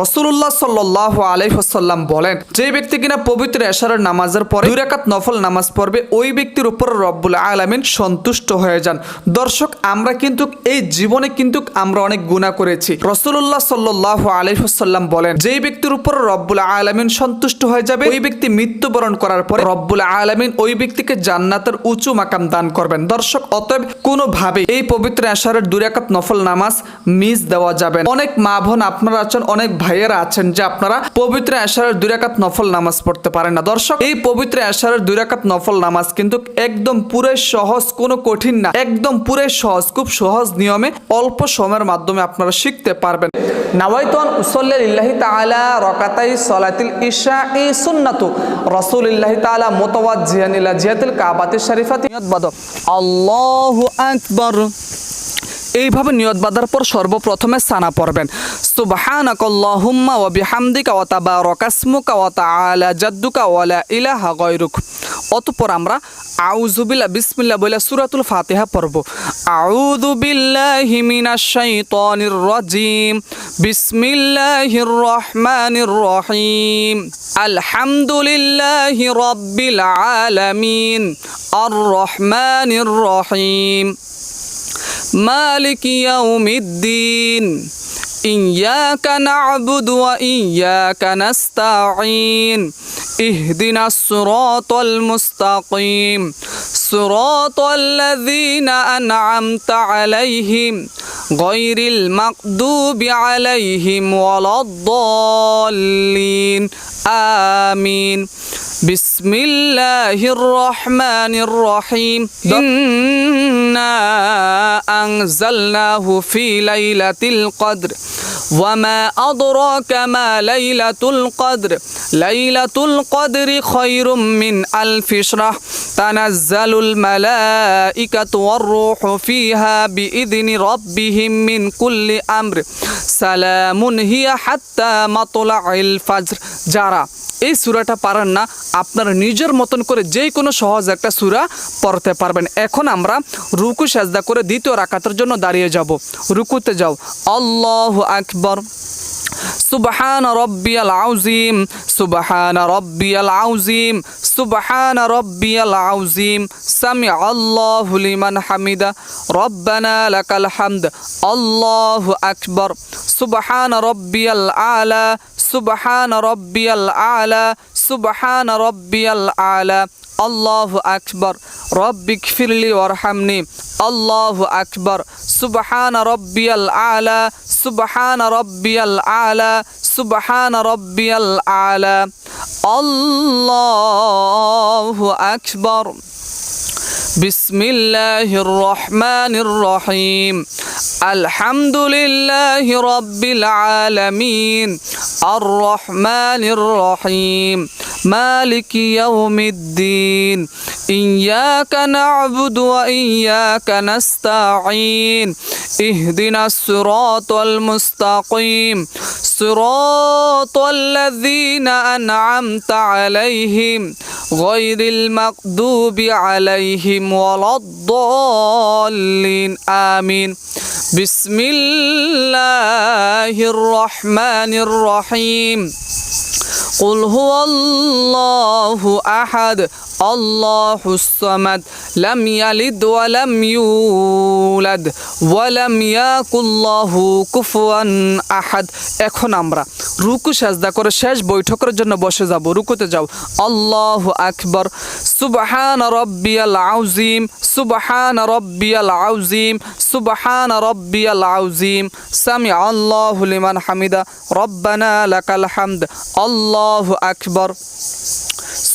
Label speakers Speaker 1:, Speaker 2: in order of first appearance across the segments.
Speaker 1: রসুল্লাহ সাল্লাহ আলহ্লাম বলেন, যে ব্যক্তি কিনা পবিত্র এশারের নামাজের পরে দুই নফল নামাজ পড়বে, ওই ব্যক্তির উপর রব্বুল আলামিন সন্তুষ্ট হয়ে যান। দর্শক, আমরা কিন্তু এই জীবনে কিন্তু আমরা অনেক গুণা করেছি। রসুল্লাহ সাল্লাহ আলহ্লাম বলেন যেই ব্যক্তির উপর রব্বুল আলামিন সন্তুষ্ট হয়ে যাবে, ওই ব্যক্তি মৃত্যুবরণ করার পরে রব্বুল আলামিন ওই ব্যক্তিকে জান্নাতের উঁচু মাকাম দান করবেন। দর্শক, অতএব কোনোভাবে এই পবিত্র এশারের দুই রাকাত নফল নামাজ মিস দেওয়া যাবে অনেক মা বোন আপনারা আছেন, অনেক ভাইয়েরা আছেন যে আপনারা পবিত্র এশারের দুই রাকাত নফল নামাজ পড়তে পারেন না। দর্শক, এই পবিত্র এশারের দুই রাকাত নফল নামাজ কিন্তু একদম পুরো সহজ, কোনো কঠিন না। একদম পুরো সহজ, খুব সহজ নিয়মে অল্প সময়ের মাধ্যমে আপনারা শিখতে পারবেন। নাওয়াইতুন উসল্লিল্লাহি তাআলা রাকাতাই সালাতিল ইশা ই সুন্নাতু। রাসূলিল্লাহি তাআলা মুতাওয়াজ্জিহান ইলা জিহাতিল কাবাতিশ শরীফাতি। নিয়ত বাদ আল্লাহু আকবার। এইভাবে নিয়ত বাঁধার পর সর্বপ্রথমে সানা পড়বেন। সুবহানাকাল্লাহুম্মা ওয়া বিহামদিকা ওয়া তাবারাকাসমুকা ওয়া তাআলা জাদ্দুকা ওয়া লা ইলাহা গায়রুক। অতঃপর আমরা আউযু বিল্লাহ, বিসমিল্লাহ বলে সূরাতুল ফাতিহা পড়ব। আউযু বিল্লাহি মিনাশ শাইতানির রাজিম। বিসমিল্লাহির রহমানির রহিম। আলহামদুলিল্লাহি রাব্বিল আলামিন। আর রহমানির রহিম। مالك يوم الدين. إياك نعبد وإياك نستعين. اهدنا الصراط المستقيم. صراط الذين أنعمت عليهم. غير المغضوب عليهم ولا الضالين. آمين. بسم الله الرحمن الرحيم إنا أنزلناه في ليلة القدر وما أدراك ما ليلة القدر ليلة القدر خير من ألف شهر تنزل الملائكة والروح فيها بإذن ربهم من كل أمر سلام هي حتى مطلع الفجر جرى এই সুরাটা পারেন না। আপনার নিজের মতন করে যে কোনো সহজ একটা সুরা পড়তে পারবেন। এখন আমরা রুকু, সাজদা করে দ্বিতীয় রাকাতের জন্য দাঁড়িয়ে যাব। রুকুতে যাও। আল্লাহ আকবর। সুবহান রব্বিয়াল আউজিম, সুবহান রব্বিয়াল আউজিম, সুবহান রব্বিয়াল আউজিম। সামি আল্লাহু লিমান হামিদা, রব্বানা লাকাল হামদ, আল্লাহু আকবার। সুবহান রব্বিয়াল আলা, সুবহান রব্বিয়াল আলা, সুবহান রব্বিয়াল আলা। الله أكبر رب اغفر لي وارحمني الله أكبر سبحان ربي الأعلى سبحان ربي الأعلى سبحان ربي الأعلى الله أكبر بسم الله الرحمن الرحيم الحمد لله رب العالمين الرحمن الرحيم مالك يوم الدين. إياك نعبد وإياك نستعين. اهدنا الصراط المستقيم. صراط الذين أنعمت عليهم غير المغضوب عليهم ولا الضالين. آمين. بسم الله الرحمن الرحيم. قل هو الله أحد الله الصمد. লাম ইয়ালিদ ওয়া লাম ইউলাদ ওয়া লাম ইয়াকুল্লাহু কুফুয়ান আহাদ এখন আমরা রুকু সাজদা করে শেষ বৈঠকের জন্য বসে যাব। রুকুতে যাও। আল্লাহ আকবর। সুবহান রব্বিয়াল আউজিম সুবহান রব্বিয়াল আউজিম সুবহান রব্বিয়াল আউজিম সামি আল্লাহু লিমান হামিদা। রব্বানা লাকাল হামদ। আল্লাহু আকবর।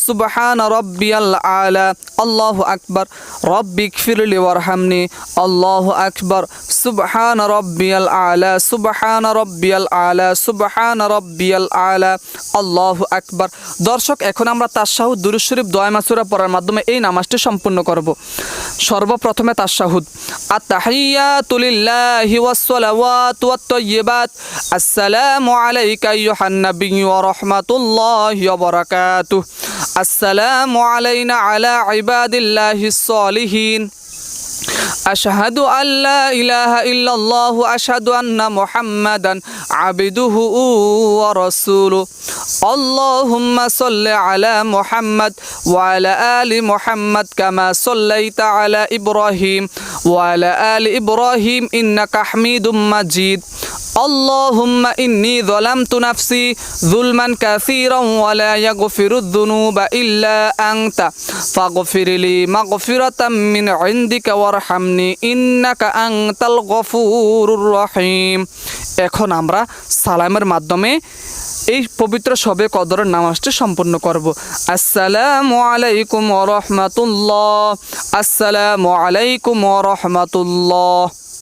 Speaker 1: سبحان ربي الأعلى الله أكبر ربي اغفر لي وارحمني الله أكبر سبحان ربي الأعلى سبحان ربي الأعلى سبحان ربي الأعلى الله أكبر দর্শক এখন আমরা তাশাহুদ দুরুদ শরীফ দোয়া মাসুরা পড়ার মাধ্যমে এই নামাজটি সম্পূর্ণ করব সর্বপ্রথমে তাশাহুদ আত-তাহিয়াতু লিল্লাহি ওয়াস-সালাওয়াতু ওয়াত-তাইয়্যিবাত আসসালামু আলাইকা আইয়ুহান নাবিয়্যু ওয়া রাহমাতুল্লাহি ওয়া বারাকাতুহু আসসালামু আলাইনা আলা ইবাদিল্লাহিস সালিহিন أشهد أن لا إله إلا الله أشهد أن محمدا عبده ورسوله اللهم صل على محمد وعلى آل محمد كما صليت على إبراهيم وعلى آل إبراهيم إنك حميد مجيد اللهم إني ظلمت نفسي ظلما كثيرا ولا يغفر الذنوب إلا أنت فاغفر لي مغفرة من عندك وارحمني إنك أنت الغفور الرحيم এখন আমরা সালামের মাধ্যমে এই পবিত্র সবে কদরের নামাজটি সম্পূর্ণ করব আসসালামু আলাইকুম ওয়া রাহমাতুল্লাহ আসসালামু আলাইকুম ওয়া রাহমাতুল্লাহ